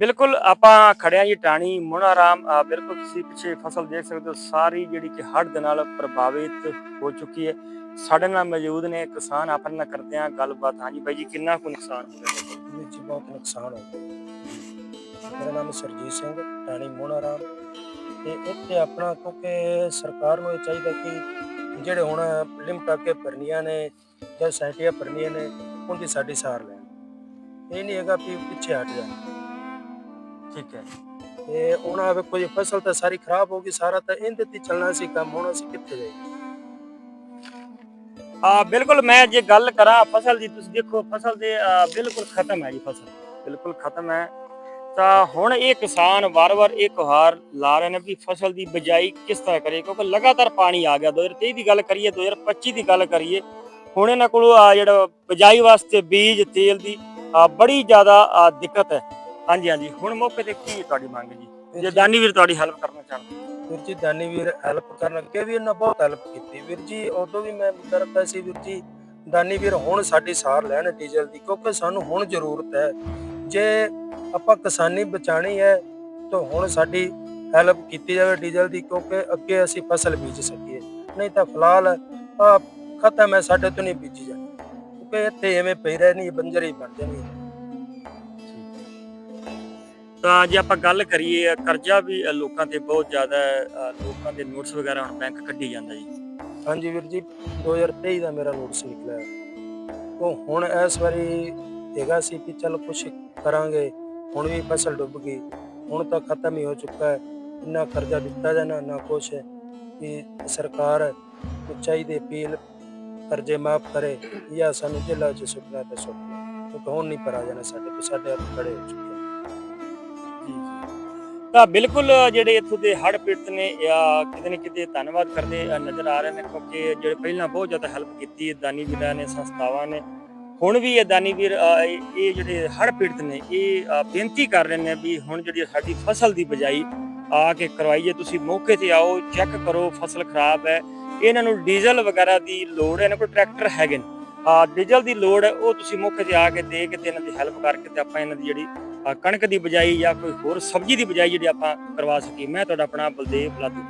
ਬਿਲਕੁਲ ਆਪਾਂ ਖੜਿਆ ਜੀ ਟਾਣੀ ਮੋਨਾਰਾਮ ਬਿਲਕੁਲ ਤੁਸੀਂ ਪਿੱਛੇ ਫਸਲ ਦੇਖ ਸਕਦੇ ਹੋ, ਸਾਰੀ ਜਿਹੜੀ ਕਿ ਹੜ੍ਹ ਦੇ ਨਾਲ ਪ੍ਰਭਾਵਿਤ ਹੋ ਚੁੱਕੀ ਹੈ। ਸਾਡੇ ਨਾਲ ਮੌਜੂਦ ਨੇ ਕਿਸਾਨ ਆਪਣੇ ਨਾਲ ਕਰਦੇ ਆ ਗੱਲਬਾਤ। ਹਾਂਜੀ ਬਾਈ ਜੀ, ਕਿੰਨਾ ਕੁ ਨੁਕਸਾਨ ਹੋ ਗਿਆ ਵਿੱਚ ਬਹੁਤ ਨੁਕਸਾਨ ਹੋ ਗਿਆ। ਮੇਰਾ ਨਾਮ ਸਰਜੀਤ ਸਿੰਘ ਟਾਣੀ ਮੋਨਾਰਾਮ। ਤੇ ਇੱਥੇ ਆਪਣਾ ਕਿਉਂਕਿ ਸਰਕਾਰ ਨੂੰ ਇਹ ਚਾਹੀਦਾ ਕਿ ਜਿਹੜੇ ਹੁਣ ਲਿਮਟ ਕੇ ਭਰਨੀਆਂ ਨੇ ਜਾਂ ਸੈਂਟੀਆਂ ਭਰਨੀਆਂ ਨੇ, ਉਹਦੀ ਸਾਡੀ ਸਾਰ ਲੈਣ। ਇਹ ਨਹੀਂ ਹੈਗਾ ਵੀ ਪਿੱਛੇ ਹਟ ਜਾਣ। ਠੀਕ ਹੈ। ਤੇ ਉਹਨਾਂ ਵੇ ਕੋਈ ਫਸਲ ਤਾਂ ਸਾਰੀ ਖਰਾਬ ਹੋ ਗਈ ਸਾਰਾ ਤਾਂ ਇਹਦੇ ਤੇ ਹੀ ਚੱਲਣਾ ਸੀ ਕੰਮ ਹੁਣ ਅਸੀਂ ਕਿੱਥੇ ਜਾਈਏ? ਆ ਬਿਲਕੁਲ ਮੈਂ ਜੇ ਗੱਲ ਕਰਾਂ ਫਸਲ ਦੀ ਤੁਸੀਂ ਦੇਖੋ ਫਸਲ ਦੇ ਅ, ਬਿਲਕੁਲ ਖਤਮ ਹੈ ਜੀ ਫਸਲ। ਬਿਲਕੁਲ ਖਤਮ ਹੈ। ਤਾਂ ਹੁਣ ਇਹ ਕਿਸਾਨ ਵਾਰ-ਵਾਰ ਇਹ ਗੁਹਾਰ ਲਾ ਰਹੇ ਨੇ ਵੀ ਫਸਲ ਦੀ ਬਿਜਾਈ ਕਿਸ ਤਰ੍ਹਾਂ ਕਰੇ ਕਿਉਂਕਿ ਲਗਾਤਾਰ ਪਾਣੀ ਆ ਗਿਆ। 2023 ਦੀ ਗੱਲ ਕਰੀਏ 2025 ਦੀ ਗੱਲ ਕਰੀਏ ਹੁਣ ਇਹਨਾਂ ਕੋਲ ਆ ਜਿਹੜਾ ਬਿਜਾਈ ਵਾਸਤੇ ਬੀਜ ਤੇਲ ਦੀ ਬੜੀ ਜ਼ਿਆਦਾ ਦਿੱਕਤ ਹੈ। ਹਾਂਜੀ ਹਾਂਜੀ। ਹੁਣ ਮੌਕੇ ਤੇ ਕੀ ਤੁਹਾਡੀ ਮੰਗ ਜੀ? ਜੇ ਦਾਨੀ ਵੀਰ ਤੁਹਾਡੀ ਹੈਲਪ ਕਰਨਾ ਚਾਹੁੰਦੇ ਵੀਰ ਜੀ ਦਾਨੀ ਵੀਰ ਹੈਲਪ ਕਰਨ ਅੱਗੇ ਵੀ ਇਹਨਾਂ ਬਹੁਤ ਹੈਲਪ ਕੀਤੀ। ਵੀਰ ਜੀ ਉਦੋਂ ਵੀ ਮੈਂ ਰੱਖਿਆ ਸੀ ਵੀਰ ਜੀ ਦਾਨੀ ਵੀਰ ਹੁਣ ਸਾਡੀ ਸਾਰ ਲੈਣ ਡੀਜ਼ਲ ਦੀ ਕਿਉਂਕਿ ਸਾਨੂੰ ਹੁਣ ਜ਼ਰੂਰਤ ਹੈ। ਜੇ ਆਪਾਂ ਕਿਸਾਨੀ ਬਚਾਣੀ ਹੈ ਤਾਂ ਹੁਣ ਸਾਡੀ ਹੈਲਪ ਕੀਤੀ ਜਾਵੇ ਡੀਜ਼ਲ ਦੀ ਕਿਉਂਕਿ ਅੱਗੇ ਅਸੀਂ ਫਸਲ ਬੀਜ ਸਕੀਏ। ਨਹੀਂ ਤਾਂ ਫਿਲਹਾਲ ਖਤਮ ਹੈ ਸਾਡੇ ਤੋਂ ਨਹੀਂ ਬੀਜੀ ਜਾਣੀ ਕਿਉਂਕਿ ਇੱਥੇ ਐਵੇਂ ਪਈ ਰਹਿਣੀ ਬੰਜਰ ਹੀ ਬਣ ਜਾਣੀ। ਤਾਂ ਜੇ ਆਪਾਂ ਗੱਲ ਕਰੀਏ ਕਰਜ਼ਾ ਵੀ ਲੋਕਾਂ ਤੇ ਬਹੁਤ ਜ਼ਿਆਦਾ ਹੈ ਅ, ਲੋਕਾਂ ਦੇ ਨੋਟਸ ਵਗੈਰਾ ਹੁਣ ਬੈਂਕ ਕੱਢੀ ਜਾਂਦਾ ਜੀ। ਹਾਂਜੀ ਵੀਰ ਜੀ 2023 ਦਾ ਮੇਰਾ ਨੋਟਿਸ ਨਿਕਲਿਆ। ਉਹ ਹੁਣ ਇਸ ਵਾਰੀ ਹੈਗਾ ਸੀ ਕਿ ਚਲ ਕੁਝ ਕਰਾਂਗੇ ਹੁਣ ਵੀ ਫਸਲ ਡੁੱਬ ਗਈ। ਹੁਣ ਤਾਂ ਖਤਮ ਹੀ ਹੋ ਚੁੱਕਾ ਹੈ। ਇੰਨਾ ਕਰਜ਼ਾ ਦਿੱਤਾ ਜਾਣਾ ਨਾ ਕੁਛ ਹੈ ਕਿ ਸਰਕਾਰ ਨੂੰ ਚਾਹੀਦੇ ਅਪੀਲ ਕਰਜ਼ੇ ਮਾਫ ਕਰੇ। ਜਾਂ ਸਾਨੂੰ ਜੇਲ੍ਹਾਂ 'ਚ ਸੁੱਟਣਾ ਤੇ ਸੁੱਟਣਾ ਕਿਉਂਕਿ ਹੁਣ ਨਹੀਂ ਪਰਾ ਜਾਣਾ ਸਾਡੇ ਤੇ ਸਾਡੇ ਹੱਥ ਖੜੇ ਹੋ ਚੁੱਕੇ। ਤਾਂ ਬਿਲਕੁਲ ਜਿਹੜੇ ਇੱਥੋਂ ਦੇ ਹੜ੍ਹ ਪੀੜਤ ਨੇ ਕਿਤੇ ਨਾ ਕਿਤੇ ਧੰਨਵਾਦ ਕਰਦੇ ਨਜ਼ਰ ਆ ਰਹੇ ਨੇ ਕਿਉਂਕਿ ਜਿਹੜੇ ਪਹਿਲਾਂ ਬਹੁਤ ਜ਼ਿਆਦਾ ਹੈਲਪ ਕੀਤੀ ਹੈ ਦਾਨੀ ਵੀਰਾਂ ਨੇ, ਸੰਸਥਾਵਾਂ ਨੇ, ਹੁਣ ਵੀ ਇਹ ਦਾਨੀ ਵੀਰ ਇਹ ਜਿਹੜੇ ਹੜ੍ਹ ਪੀੜਤ ਨੇ, ਇਹ ਬੇਨਤੀ ਕਰ ਰਹੇ ਨੇ ਵੀ ਹੁਣ ਜਿਹੜੀ ਸਾਡੀ ਫਸਲ ਦੀ ਬਜਾਈ ਆ ਕੇ ਕਰਵਾਈਏ, ਤੁਸੀਂ ਮੌਕੇ ਤੇ ਆਓ ਚੈੱਕ ਕਰੋ, ਫਸਲ ਖਰਾਬ ਹੈ। ਇਹਨਾਂ ਨੂੰ ਡੀਜ਼ਲ ਵਗੈਰਾ ਦੀ ਲੋੜ ਹੈ, ਇਹਨਾਂ ਕੋਲ ਟਰੈਕਟਰ ਹੈਗੇ ਨੇ। ਡੀਜ਼ਲ ਦੀ ਲੋੜ ਹੈ, ਉਹ ਤੁਸੀਂ ਮੌਕੇ ਤੇ ਆ ਕੇ ਦੇ ਕੇ ਤੇ ਇਹਨਾਂ ਦੀ ਹੈਲਪ ਕਰਕੇ ਤੇ ਆਪਾਂ ਇਹਨਾਂ ਦੀ ਜਿਹੜੀ ਕਣਕ ਦੀ ਬਜਾਈ ਜਾਂ ਕੋਈ ਹੋਰ ਸਬਜ਼ੀ ਦੀ ਬਜਾਈ ਜਿਹੜੀ ਆਪਾਂ ਕਰਵਾ ਸਕੀਏ। ਮੈਂ ਤੁਹਾਡਾ ਆਪਣਾ ਬਲਦੇਵ ਲਾਦੂ।